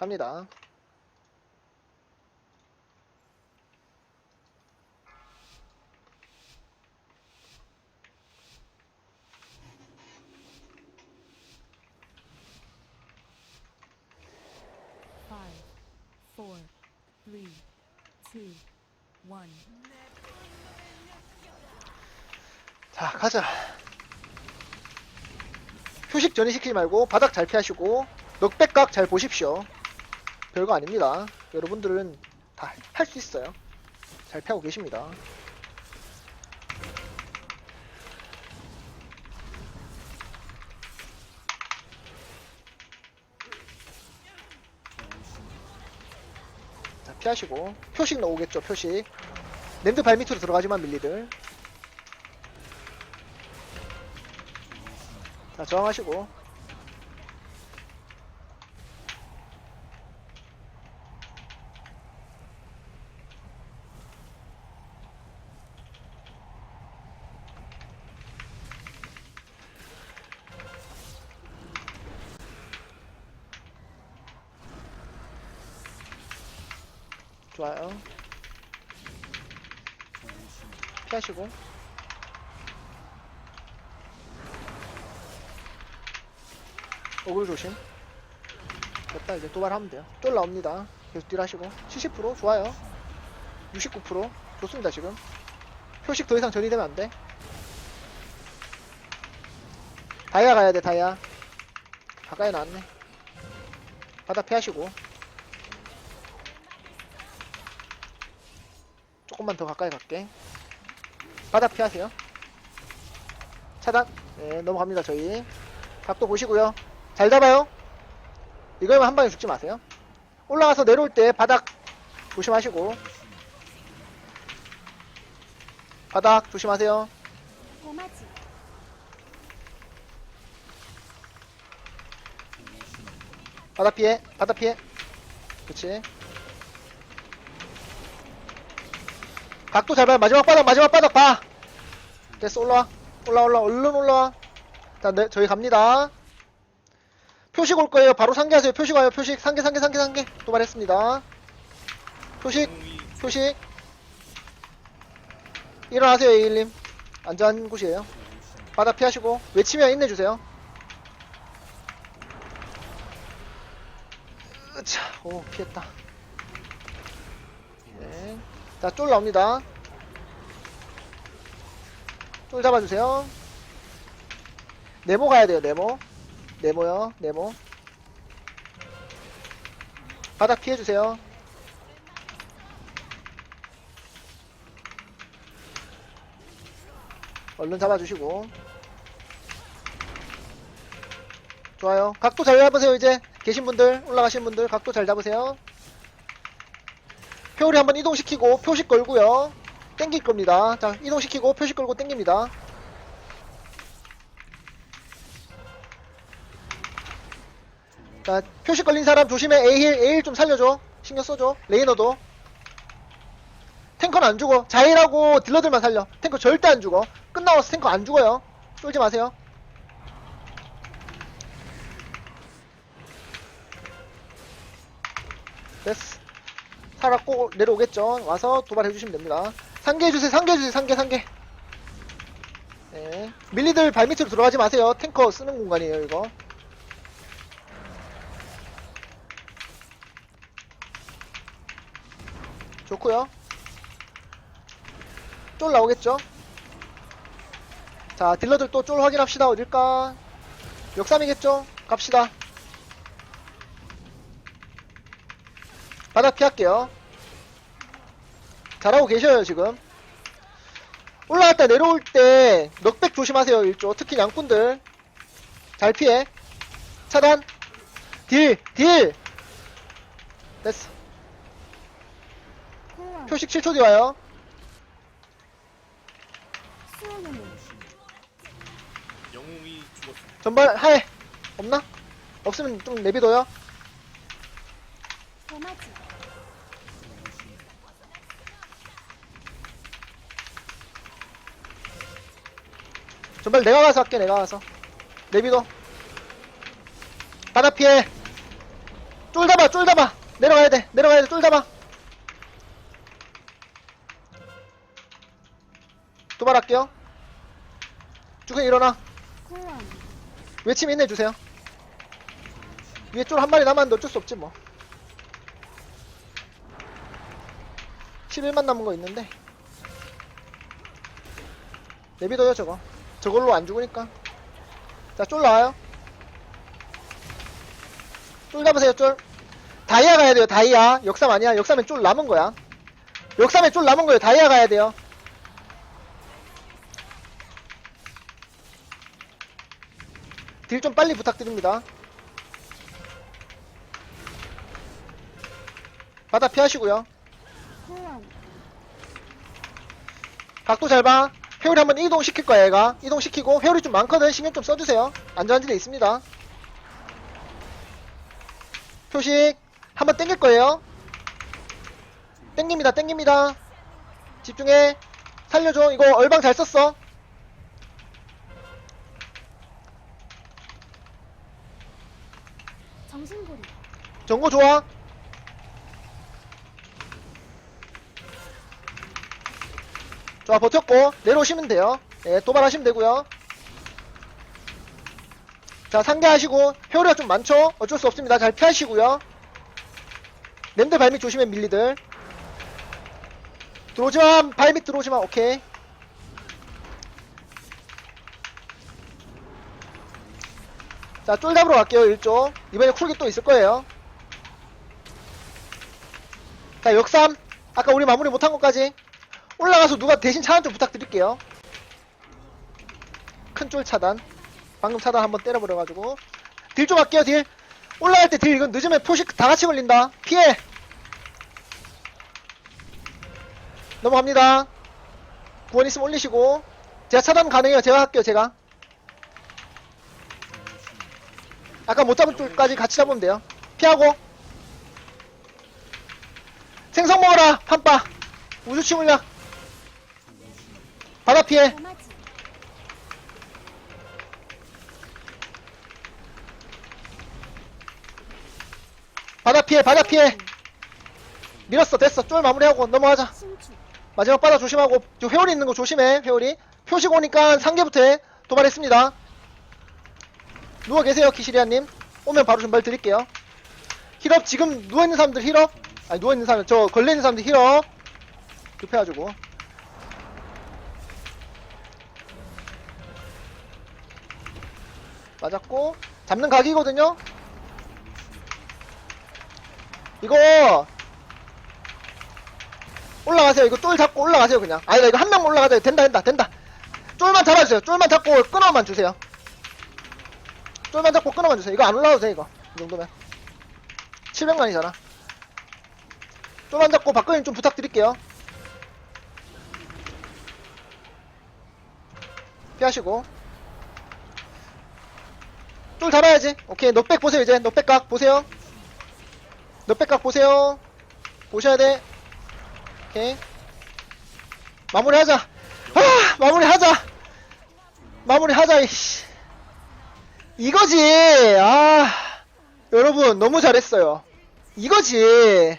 갑니다. Five, four, three, two, one. 자, 가자. 표식 전이 시키지 말고 바닥 잘 피하시고 넉백각 잘 보십시오. 별거 아닙니다. 여러분들은 다 할 수 있어요. 잘 피하고 계십니다. 자, 피하시고 표식 나오겠죠, 표식. 랜드 발밑으로 들어가지만 밀리들. 자, 저항하시고. 좋아요. 피하시고. 어글 조심. 됐다 이제 도발하면 돼요. 쫄 나옵니다. 계속 딜 하시고 70% 좋아요. 69% 좋습니다 지금. 표식 더 이상 전이되면 안 돼. 다이아 가야 돼 다이아. 가까이 나왔네. 바닥 피하시고. 조금만 더 가까이 갈게. 바닥 피하세요. 차단. 네 넘어갑니다 저희. 각도 보시고요. 잘 잡아요. 이거면 한 방에 죽지 마세요. 올라가서 내려올 때 바닥 조심하시고. 바닥 조심하세요. 바닥 피해, 바닥 피해. 그치. 각도 잘 봐. 마지막 바닥, 마지막 바닥 봐. 됐어, 올라와. 올라와, 올라와. 얼른 올라와. 자, 네, 저희 갑니다. 표식 올 거예요. 바로 상계하세요. 표식 와요. 표식. 상계, 상계, 상계, 상계. 도발했습니다. 표식, 표식. 일어나세요, 에일님. 안전한 곳이에요. 바닥 피하시고. 외치면 인내주세요. 으차, 오, 피했다. 네. 자, 쫄 나옵니다. 쫄 잡아주세요. 네모 가야 돼요, 네모. 네모요, 네모. 바닥 피해주세요. 얼른 잡아주시고. 좋아요. 각도 잘 잡으세요, 이제. 계신 분들, 올라가신 분들, 각도 잘 잡으세요. 표리 한번 이동시키고, 표식 걸고요. 땡길 겁니다. 자, 이동시키고, 표식 걸고 땡깁니다. 자, 표식 걸린 사람 조심해. A힐, A힐 좀 살려줘. 신경 써줘. 레이너도. 탱커는 안 죽어. 자일하고 딜러들만 살려. 탱커 절대 안 죽어. 끝나고 탱커 안 죽어요. 쫄지 마세요. 됐어. 살았고 내려오겠죠. 와서 도발해 주시면 됩니다. 상계해 주세요. 상계해 주세요. 상계 상계. 네. 밀리들 발밑으로 들어가지 마세요. 탱커 쓰는 공간이에요. 이거. 좋고요. 쫄 나오겠죠? 자, 딜러들 또 쫄 확인합시다. 어딜까? 역삼이겠죠? 갑시다. 바닥 피할게요. 잘하고 계셔요, 지금. 올라갔다 내려올 때 넉백 조심하세요, 일조. 특히 양꾼들. 잘 피해. 차단. 딜, 딜! 됐어. 표식 7초 뒤 와요. 영웅이 죽었습니다. 전발, 하해. 없나? 없으면 좀 내비둬요. 꼬마지. 전발 내가 가서 할게, 내가 가서. 내비둬. 바닥 피해. 쫄 잡아 쫄 잡아 내려가야 돼 내려가야 돼쫄 잡아 도발할게요 쭉해 일어나. 외침 인내주세요 위에 쫄 한 마리 남았는데 어쩔 수 없지 뭐 11만 남은 거 있는데 내비둬요 저거 저걸로 안 죽으니까. 자 쫄 나와요. 쫄 잡으세요 쫄. 다이아 가야 돼요 다이아. 역삼 아니야? 역삼엔 쫄 남은 거야. 역삼에 쫄 남은 거예요 다이아 가야 돼요. 딜 좀 빨리 부탁드립니다. 바다 피하시고요. 각도 잘 봐. 회오리 한번 이동시킬 거야, 얘가. 이동시키고, 회오리 좀 많거든. 신경 좀 써주세요. 안전한 데 있습니다. 표식. 한번 땡길 거예요. 땡깁니다, 땡깁니다. 집중해. 살려줘. 이거 얼방 잘 썼어. 정신고리. 정보 좋아. 좋아, 버텼고, 내려오시면 돼요. 예, 도발하시면 되고요. 자, 상대하시고, 회오리가 좀 많죠? 어쩔 수 없습니다. 잘 피하시고요. 랜드 발밑 조심해, 밀리들. 들어오지마, 발밑 들어오지마, 오케이. 자, 쫄 잡으러 갈게요, 1조. 이번에 쿨기 또 있을 거예요. 자, 역삼. 아까 우리 마무리 못한 것까지. 올라가서 누가 대신 차단 좀 부탁드릴게요. 큰 쫄 차단. 방금 차단 한번 때려버려가지고. 딜 좀 할게요, 딜. 올라갈 때 딜, 이건 늦으면 표식 다 같이 걸린다. 피해! 넘어갑니다. 구원 있으면 올리시고. 제가 차단 가능해요. 제가 할게요, 제가. 아까 못 잡은 쪽까지 같이 잡으면 돼요. 피하고. 생선 먹어라, 판빠. 우주치 물약. 바다 피해. 바다 피해, 바다 피해. 밀었어, 됐어. 쫄 마무리하고 넘어가자. 마지막 바다 조심하고. 저 회오리 있는 거 조심해, 회오리. 표식 오니까 상계부터 해. 도발했습니다. 누워 계세요, 키시리아님. 오면 바로 준발 드릴게요. 힐업, 지금 누워있는 사람들 힐업. 아니, 누워있는 사람, 저 걸려있는 사람들 힐업. 급해가지고. 맞았고. 잡는 각이거든요? 이거 올라가세요. 이거 쫄 잡고 올라가세요, 그냥. 아니다, 이거 한 명 올라가자. 된다, 된다, 된다. 쫄만 잡아주세요. 쫄만 잡고 끊어만 주세요. 쫄만 잡고 끊어만 주세요. 이거 안 올라가도 돼, 이거. 이 정도면. 700만이잖아. 쫄만 잡고 박근님 좀 부탁드릴게요. 피하시고. 쫄 잡아야지. 오케이, 넉백 보세요, 이제. 넉백 각 보세요. 넉백 각 보세요. 보셔야 돼. 오케이. 마무리하자. 아, 마무리하자. 마무리하자. 이씨. 이거지. 아, 여러분 너무 잘했어요. 이거지.